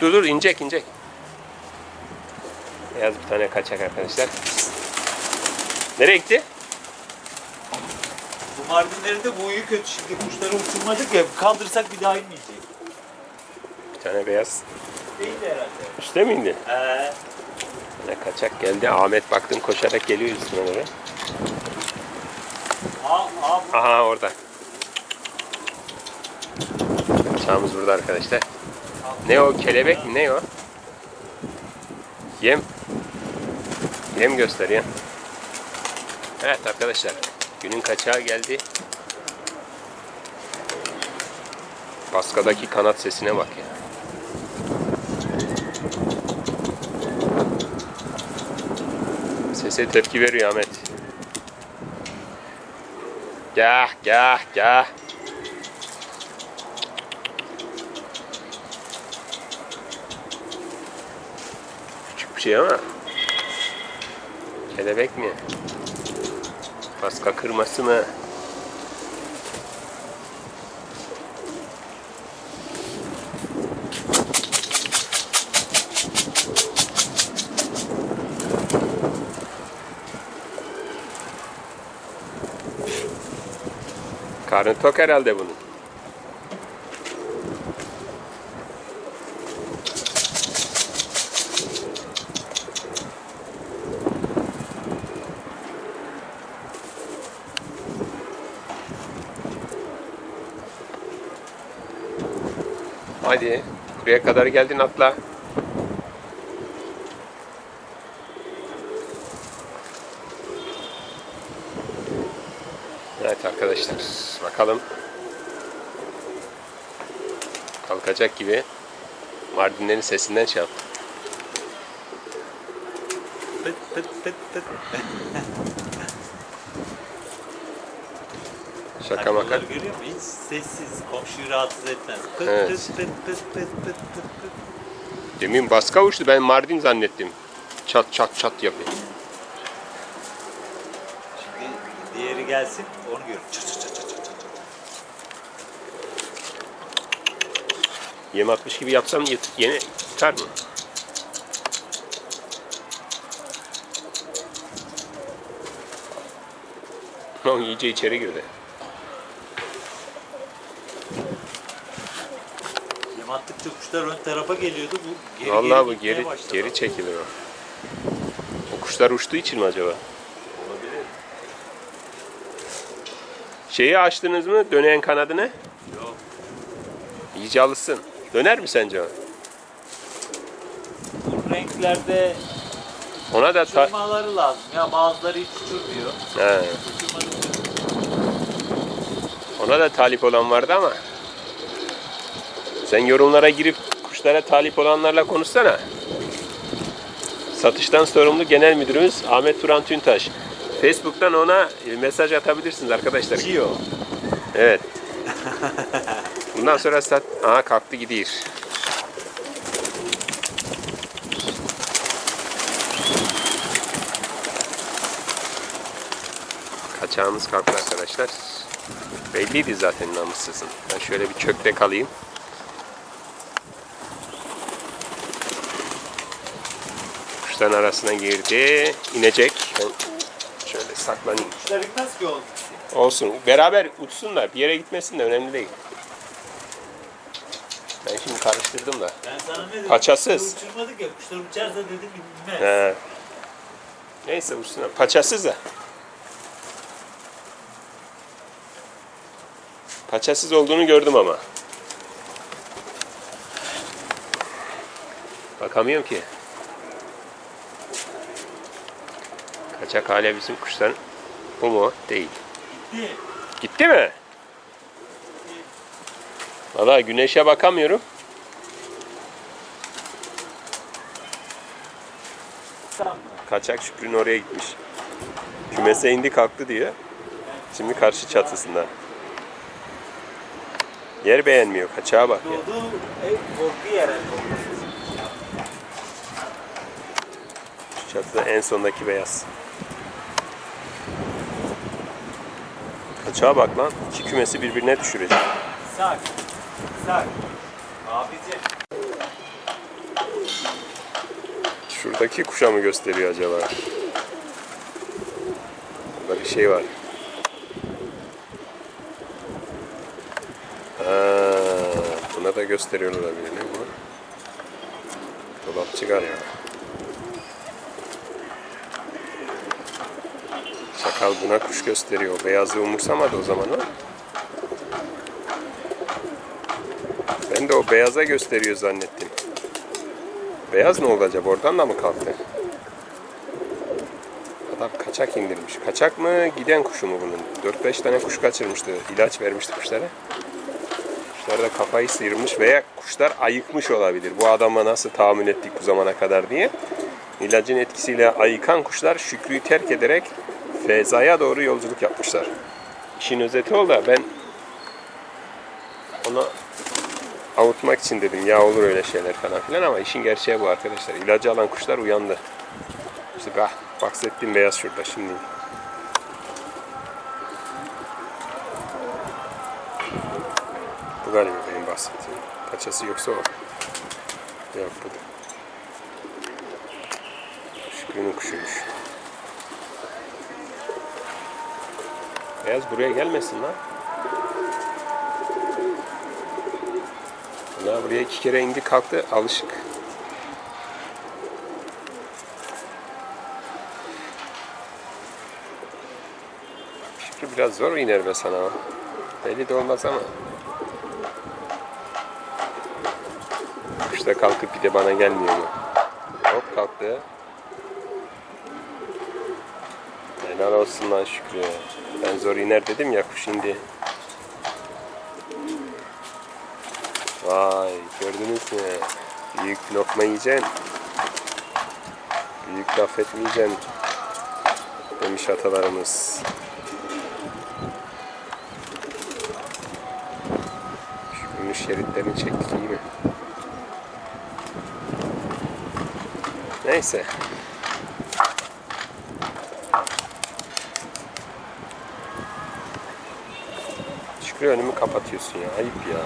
Dur dur inecek inecek. Beyaz bir tane kaçak arkadaşlar. Nereye gitti? Bu mardinlerin de bu huyu kötü. Şimdi kuşları uçurmadık ya. Kaldırsak bir daha inmeyecek. Bir tane beyaz. Değil de herhalde. Üste mi indi? Ee, Ne kaçak geldi. Ahmet baktım koşarak geliyor üstüne doğru. Aha orada. Kaçağımız burada arkadaşlar. Ne o kelebek mi ne o? Yem. Yem gösteriyor. Evet arkadaşlar. Günün kaçağı geldi. Baskadaki kanat sesine bak ya. Sese tepki veriyor Ahmet. Gah gah gah. Küçük bir şey ama. Kelebek mi? Baska kırması mı? Karnı tok herhalde bunun. Hadi. Buraya kadar geldin atla. Evet arkadaşlar bakalım. Kalkacak gibi Mardinlerin sesinden şey yap. pıt pıt pıt pıt. Şaka maka. Bunları görüyor musun? Hiç sessiz. Komşuyu rahatsız etmez. Pıt Evet. pıt pıt pıt pıt pıt pıt pıt. Demin baska uçtu ben Mardin zannettim. Çat çat çat yapıyor. Şimdi diğeri gelsin onu gör. Çat çat çat çat çat. çat. Yem atmış gibi yapsam yet- yine tutar mı? O iyice içeri girdi. Yem attıkça kuşlar ön tarafa geliyordu. Bu geri Vallahi bu gitmeye geri başladı. geri çekilir o. Kuşlar uçtuğu için mi acaba? Olabilir. Şeyi açtınız mı döneyen kanadını? Yok. İyice alışsın. Döner mi sence o? Bu renklerde Ona da ta... uçurmaları lazım. Ya bazıları hiç uçurmuyor. He, Uçurmadıkça ona da talip olan vardı ama. Sen yorumlara girip kuşlara talip olanlarla konuşsana. Satıştan sorumlu genel müdürümüz Ahmet Turan Tüntaş. Facebook'tan ona mesaj atabilirsiniz arkadaşlar. uçuyor. Evet. Bundan sonra sat... Aha kalktı gidiyor. Kaçağımız kalktı arkadaşlar. Belliydi zaten namussuzun. Ben şöyle bir kökte kalayım. Kuşların arasına girdi. İnecek. Ben şöyle saklanayım. Kuşlar gitmez ki oğlum. Olsun. Beraber uçsunlar. Bir yere gitmesin de önemli değil. Ben şimdi karıştırdım da. Ben sana ne dedim? Paçasız. Kuşları Uçurmadık ya. Kuşlar uçarsa dedim inmez. He. Neyse uçsunlar. Paçasız da. Paçasız olduğunu gördüm ama. Bakamıyorum ki. Kaçak hala bizim kuşların. Bu mu? Değil. Gitti. Gitti mi? Valla güneşe bakamıyorum. Kaçak Şükrü'nün oraya gitmiş. Kümese indi kalktı diyor. Şimdi karşı çatısında. Yer beğenmiyor. Kaçağa bak ya. Şu çatıda en sondaki beyaz. Kaçağa bak lan. İki kümesi birbirine düşürecek. Sak. Sak. Abicim. Şuradaki kuşa mı gösteriyor acaba? Burada bir şey var. Ha, buna da gösteriyor olabilir. Ne bu? Dolapçı galiba. Sakal buna kuş gösteriyor. Beyazı umursamadı o zaman o. Ben de o beyaza gösteriyor zannettim. Beyaz ne oldu acaba? Oradan da mı kalktı? Adam kaçak indirmiş. Kaçak mı? Giden kuşu mu bunun? 4-5 tane kuş kaçırmıştı. İlaç vermişti kuşlara. Kuşlar da kafayı sıyırmış veya kuşlar ayıkmış olabilir. Bu adama nasıl tahammül ettik bu zamana kadar diye. İlacın etkisiyle ayıkan kuşlar Şükrü'yü terk ederek Feza'ya doğru yolculuk yapmışlar. İşin özeti o da ben onu avutmak için dedim ya olur öyle şeyler falan filan ama işin gerçeği bu arkadaşlar. İlacı alan kuşlar uyandı. İşte bak bahsettiğim beyaz şurada şimdi. Bu galiba benim bahsettiğim. Paçası yoksa o. Yok bu da. Şükrü'nün kuşuymuş. Beyaz buraya gelmesin lan. Ya buraya iki kere indi kalktı alışık. Şükrü biraz zor iner be sana. Belli de olmaz ama. Kuş da kalkıp bir de bana gelmiyor mu? Hop kalktı. Helal olsun lan Şükrü. Ben zor iner dedim ya kuş indi. Vay gördünüz mü? Büyük lokma yiyeceksin. Büyük laf etmeyeceksin. Demiş atalarımız. Şunun şeritlerini çektik iyi mi? Neyse. Şükrü önümü kapatıyorsun ya. Ayıp ya.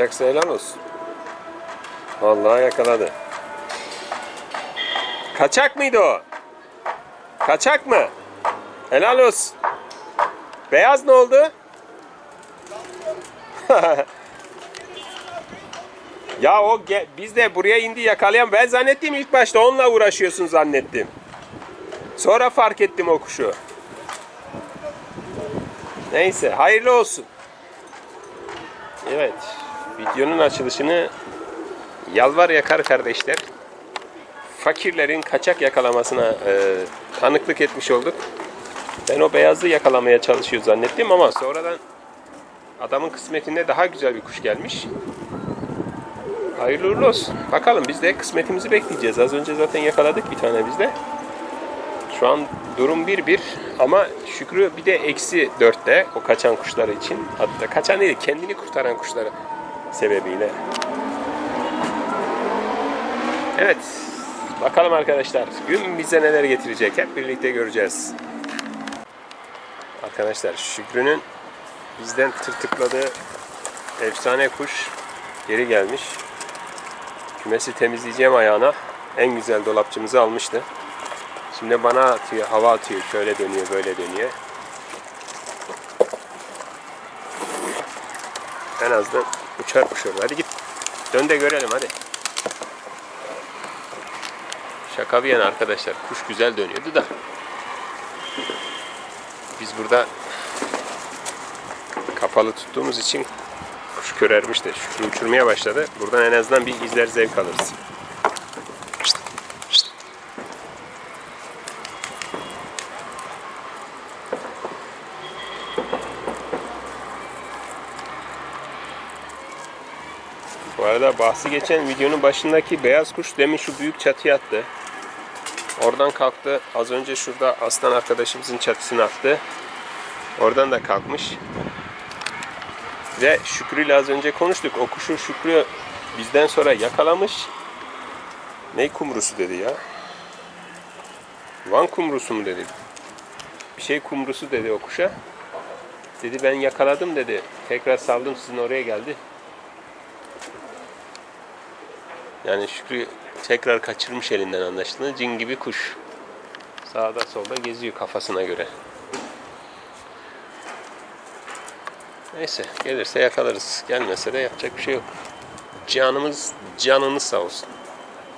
Kaçaksa helal olsun. Vallahi yakaladı. Kaçak mıydı o? Kaçak mı? Helal olsun. Beyaz ne oldu? ya o biz de buraya indi yakalayan ben zannettim ilk başta onunla uğraşıyorsun zannettim. Sonra fark ettim o kuşu. Neyse hayırlı olsun. Evet. Videonun açılışını Yalvar Yakar kardeşler fakirlerin kaçak yakalamasına e, tanıklık etmiş olduk. Ben o beyazı yakalamaya çalışıyor zannettim ama sonradan adamın kısmetinde daha güzel bir kuş gelmiş. Hayırlı uğurlu olsun. Bakalım biz de kısmetimizi bekleyeceğiz. Az önce zaten yakaladık bir tane biz de. Şu an durum 1-1 ama Şükrü bir de eksi 4'te o kaçan kuşlar için. Hatta kaçan değil kendini kurtaran kuşları sebebiyle. Evet. Bakalım arkadaşlar. Gün bize neler getirecek hep birlikte göreceğiz. Arkadaşlar Şükrü'nün bizden tırtıkladığı efsane kuş geri gelmiş. Kümesi temizleyeceğim ayağına. En güzel dolapçımızı almıştı. Şimdi bana atıyor, hava atıyor. Şöyle dönüyor, böyle dönüyor. En azından uçar kuş orada. Hadi git. Dön de görelim hadi. Şaka bir yana arkadaşlar. Kuş güzel dönüyordu da. Biz burada kapalı tuttuğumuz için kuş körermiş de Şükrü uçurmaya başladı. Buradan en azından bir izler zevk alırız. Arada bahsi geçen videonun başındaki beyaz kuş demin şu büyük çatıya attı. Oradan kalktı. Az önce şurada aslan arkadaşımızın çatısına attı. Oradan da kalkmış. Ve Şükrü ile az önce konuştuk. O kuşun Şükrü bizden sonra yakalamış. Ne kumrusu dedi ya? Van kumrusu mu dedi? Bir şey kumrusu dedi o kuşa. Dedi ben yakaladım dedi. Tekrar saldım sizin oraya geldi. Yani Şükrü tekrar kaçırmış elinden anlaşılan cin gibi kuş. Sağda solda geziyor kafasına göre. Neyse gelirse yakalarız. Gelmese de yapacak bir şey yok. Canımız canınız sağ olsun.